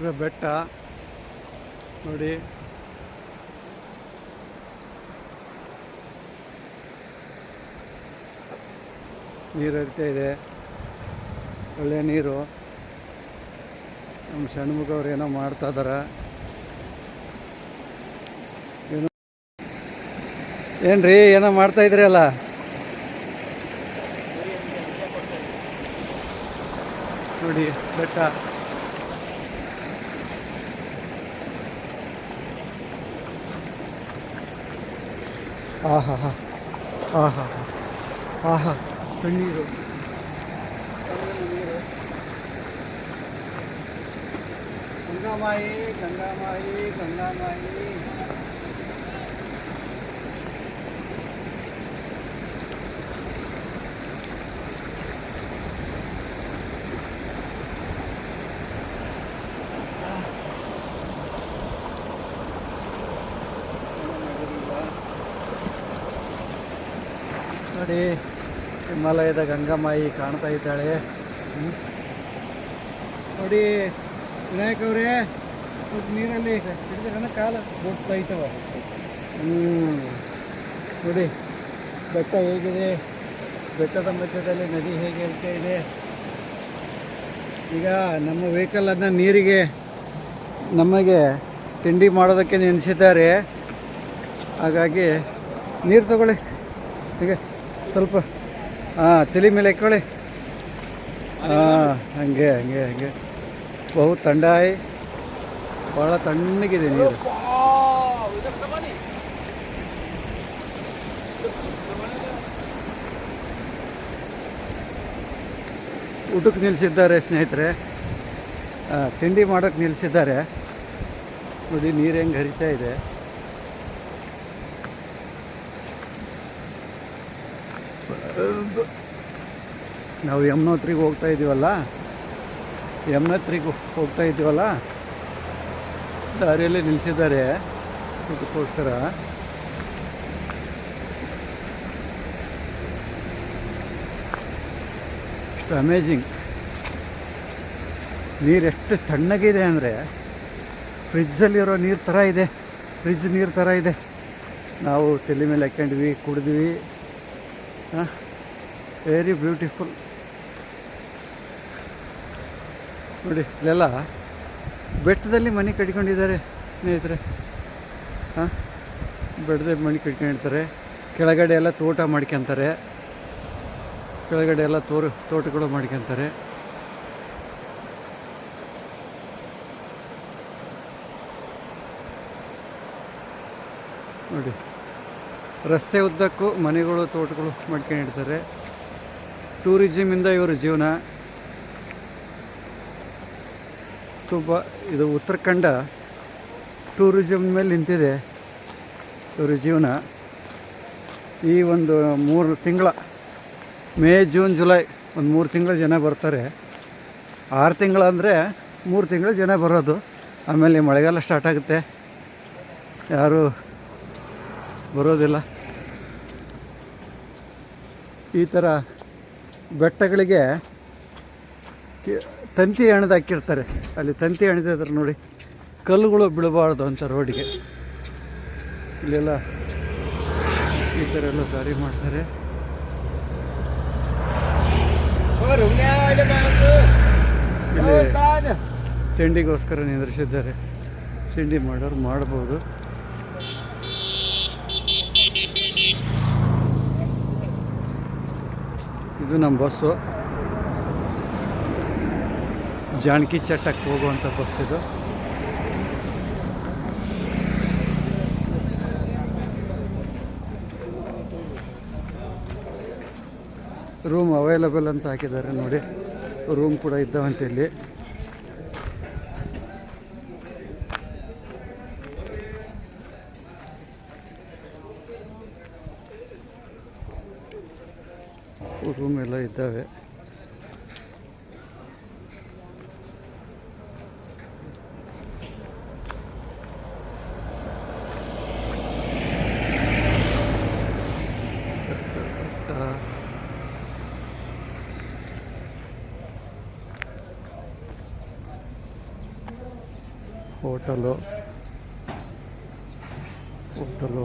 ಬೆಟ್ಟ. ನೋಡಿ. ನೀರು ಹರಿತಾ ಇದೆ. ಒಳ್ಳೆ ನೀರು. ನಮ್ಮ ಷಣ್ಮುಖವ್ರು ಏನೋ ಮಾಡ್ತಾ ಇದಾರೆ. ಏನೋ ಏನ್ರಿ, ಏನೋ ಮಾಡ್ತಾ ಇದ್ರಿ ಅಲ್ಲ? ನೋಡಿ, ಬೆಟ್ಟ. ಆಹಾ ಹಾ ಆಹಾ ಹಾ ಆಹಾ ತಣ್ಣೀರು ನೀರು ನೋಡಿ. ಹಿಮಾಲಯದ ಗಂಗಾಮಾಯಿ ಕಾಣ್ತಾ ಇದ್ದಾಳೆ. ನೋಡಿ, ವಿನಾಯಕ್ ಅವರೇ ನೀರಲ್ಲಿ ಹಿಡಿದ್ರೆ ಕಾಲ ಹೋಗ್ತಾ ಇತ್ತವ ಹ್ಞೂ ನೋಡಿ, ಬೆಟ್ಟ ಹೇಗಿದೆ? ಬೆಟ್ಟದ ಮಧ್ಯದಲ್ಲಿ ನದಿ ಹೇಗೆ ಹೇಳ್ತಾ ಇದೆ? ಈಗ ನಮ್ಮ ವೆಹಿಕಲನ್ನು ನೀರಿಗೆ ನಮಗೆ ತಿಂಡಿ ಮಾಡೋದಕ್ಕೆ ನೆನೆಸಿದ್ದಾರೆ ಹಾಗಾಗಿ ನೀರು ತಗೊಳ್ಳಿ. ಹೀಗೆ ಸ್ವಲ್ಪ ಹಾಂ ತಲೆ ಮೇಲೆ ಇಕ್ಕೊಳ್ಳಿ ಹಾಂ ಹಂಗೆ ಹಂಗೆ ಹಂಗೆ. ಬಹು ತಂಡಾಯಿ ಭಾಳ ತಣ್ಣಗಿದೆ ನೀರು. ಊಟಕ್ಕೆ ನಿಲ್ಲಿಸಿದ್ದಾರೆ ಸ್ನೇಹಿತರೆ. ತಿಂಡಿ ಮಾಡೋಕ್ಕೆ ನಿಲ್ಲಿಸಿದ್ದಾರೆ. ನೋಡಿ, ನೀರು ಹೆಂಗೆ ಹರಿತಾ ಇದೆ. ನಾವು ಯಮುನೋತ್ರಿಗೆ ಹೋಗ್ತಾ ಇದ್ದೀವಲ್ಲ ಯಮುನೋತ್ರಿಗೆ ಹೋಗ್ತಾ ಇದ್ದೀವಲ್ಲ ದಾರಿಯಲ್ಲಿ ನಿಲ್ಲಿಸಿದ್ದಾರೆ ಇದಕ್ಕೋಸ್ಕರ. ಇಷ್ಟು ಅಮೇಝಿಂಗ್ ನೀರು ಎಷ್ಟು ತಣ್ಣಗಿದೆ ಅಂದರೆ ಫ್ರಿಜ್ಜಲ್ಲಿರೋ ನೀರು ಥರ ಇದೆ. ಫ್ರಿಜ್ ನೀರು ಥರ ಇದೆ. ನಾವು ತಲೆ ಮೇಲೆ ಹಾಕ್ಕೊಂಡ್ವಿ ಕುಡಿದ್ವಿ. ವೆರಿ ಬ್ಯೂಟಿಫುಲ್ ನೋಡಿ, ಇಲ್ಲೆಲ್ಲ ಬೆಟ್ಟದಲ್ಲಿ ಮನೆ ಕಟ್ಕೊಂಡಿದ್ದಾರೆ ಸ್ನೇಹಿತರೆ. ಹಾಂ ಬೆಟ್ಟದಲ್ಲಿ ಮನೆ ಕಟ್ಕೊಂಡಿರ್ತಾರೆ. ಕೆಳಗಡೆ ಎಲ್ಲ ತೋಟ ಮಾಡ್ಕೊತಾರೆ. ಕೆಳಗಡೆ ಎಲ್ಲ ತೋರು, ತೋಟಗಳು ಮಾಡ್ಕೊತಾರೆ. ನೋಡಿ. ರಸ್ತೆ ಉದ್ದಕ್ಕೂ ಮನೆಗಳು, ತೋಟಗಳು ಮಾಡ್ಕೊಂಡಿರ್ತಾರೆ. ಟೂರಿಸಮಿಂದ ಇವರ ಜೀವನ. ತುಂಬ ಇದು ಉತ್ತರಾಖಂಡ ಟೂರಿಸಮ್ ಮೇಲೆ ನಿಂತಿದೆ ಇವರ ಜೀವನ. ಈ ಒಂದು ಮೂರು ತಿಂಗಳ, ಮೇ, ಜೂನ್, ಜುಲೈ ಒಂದು ಮೂರು ತಿಂಗಳ ಜನ ಬರ್ತಾರೆ. ಆರು ತಿಂಗಳು ಅಂದರೆ ಮೂರು ತಿಂಗಳು ಜನ ಬರೋದು. ಆಮೇಲೆ ಮಳೆಗಾಲ ಸ್ಟಾರ್ಟ್ ಆಗುತ್ತೆ. ಯಾರು ಬರೋದಿಲ್ಲ. ಈ ಥರ ಬೆಟ್ಟಗಳಿಗೆ ತಂತಿ ಹೆಣೆದು ಹಾಕಿರ್ತಾರೆ ಅಲ್ಲಿ ತಂತಿ ಹೆಣೆದಿದ್ದಾರೆ ನೋಡಿ ಕಲ್ಲುಗಳು ಬೀಳಬಾರ್ದು ಅಂತ ರೋಡಿಗೆ ಇಲ್ಲೆಲ್ಲ ಈ ಥರ ಎಲ್ಲ ದಾರಿ ಮಾಡ್ತಾರೆ. ಇಲ್ಲಿ ತಿಂಡಿಗೋಸ್ಕರ ನಿಂದ್ರಿಸಿದ್ದಾರೆ. ತಿಂಡಿ ಮಾಡೋರು ಮಾಡ್ಬೋದು. ಇದು ನಮ್ಮ ಬಸ್ಸು. ಜಾನಕಿ ಚಟ್ಟಕ್ಕೆ ಹೋಗುವಂಥ ಬಸ್ ಇದು. ರೂಮ್ ಅವೈಲಬಲ್ ಅಂತ ಹಾಕಿದ್ದಾರೆ ನೋಡಿ. ರೂಮ್ ಕೂಡ ಇದ್ದಾವಂತೆ ಇಲ್ಲಿ. ರೂಮ್ ಎಲ್ಲ ಇದ್ದಾವೆ ಹೋಟಲು ಹೋಟಲು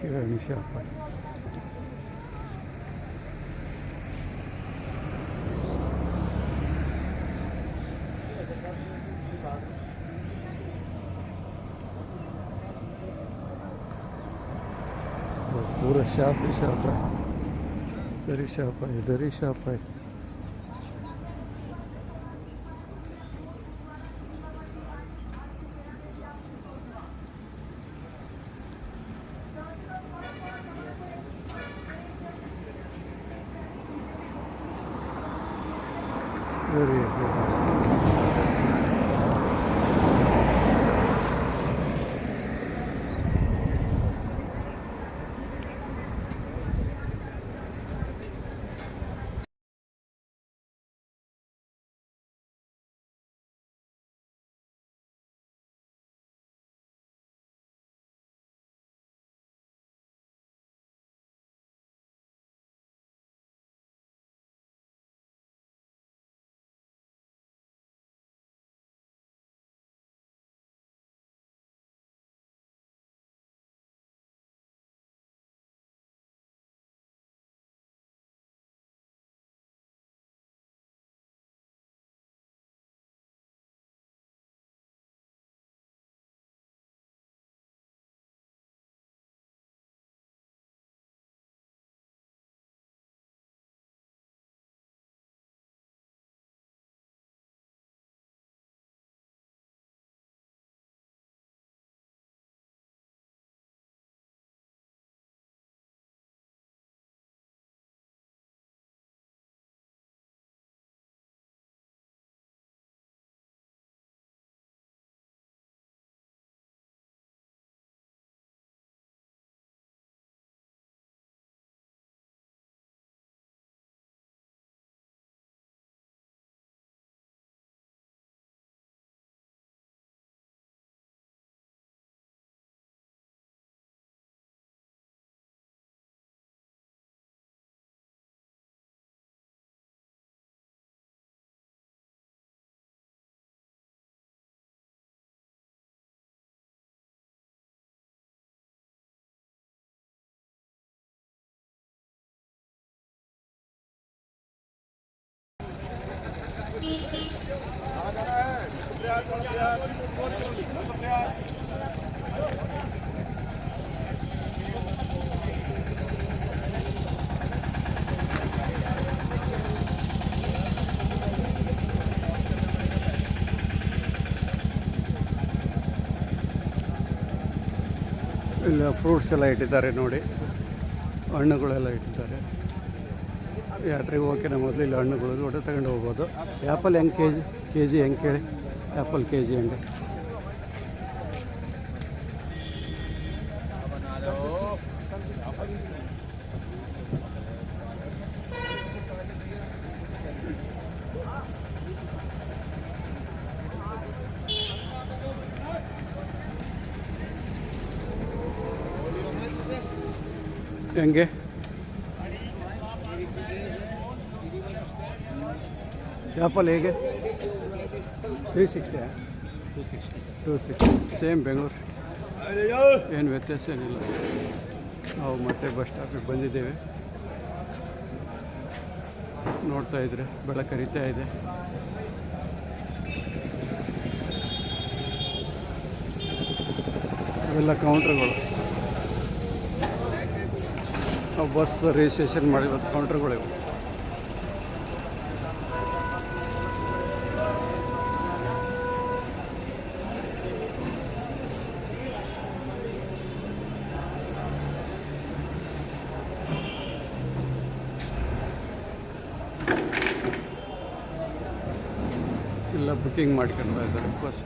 किरानी शॉप है और पूरा शॉप ही शॉप है इधर ही शॉप है इधर ही शॉप है Nereye? ಇಲ್ಲ ಫ್ರೂಟ್ಸ್ ಎಲ್ಲ ಇಟ್ಟಿದ್ದಾರೆ ನೋಡಿ. ಹಣ್ಣುಗಳೆಲ್ಲ ಇಟ್ಟಿದ್ದಾರೆ. ಯಾತ್ರೆಗೆ ನಮ್ಮ ಮೊದಲು ಇಲ್ಲಿ ಹಣ್ಣುಗಳು ಒಟ್ಟು ತಗೊಂಡು ಹೋಗ್ಬೋದು. ಆ್ಯಪಲ್ ಹೆಂಗೆ ಕೆ ಜಿ ಕೆ ಜಿ ಹೆಂಗೆ ಕೇಳಿ? ಆ್ಯಪಲ್ ಕೆ ಜಿ ಹೆಂಗೆ ಹೆಂಗೆ ಆ್ಯಪಲ್ ಹೇಗೆ three sixty two sixty two sixty same Bengaluru ಏನು ವ್ಯತ್ಯಾಸ ಏನಿಲ್ಲ. ನಾವು ಮತ್ತೆ ಬಸ್ ಸ್ಟಾಪಿಗೆ ಬಂದಿದ್ದೇವೆ. ನೋಡ್ತಾ ಇದ್ರೆ, ಬೆಳಕ ಕರಿತಾ ಇದೆ. ಇವೆಲ್ಲ ಕೌಂಟ್ರ್ಗಳು ನಾವು ಬಸ್ ರಿಜಿಸ್ಟ್ರೇಷನ್ ಮಾಡಿರೋದು ಕೌಂಟ್ರ್ಗಳಿವೆ ಬುಕ್ಕಿಂಗ್ ಮಾಡ್ಕೊಳ್ತಾ ಇದ್ದಾರೆ ಬಸ್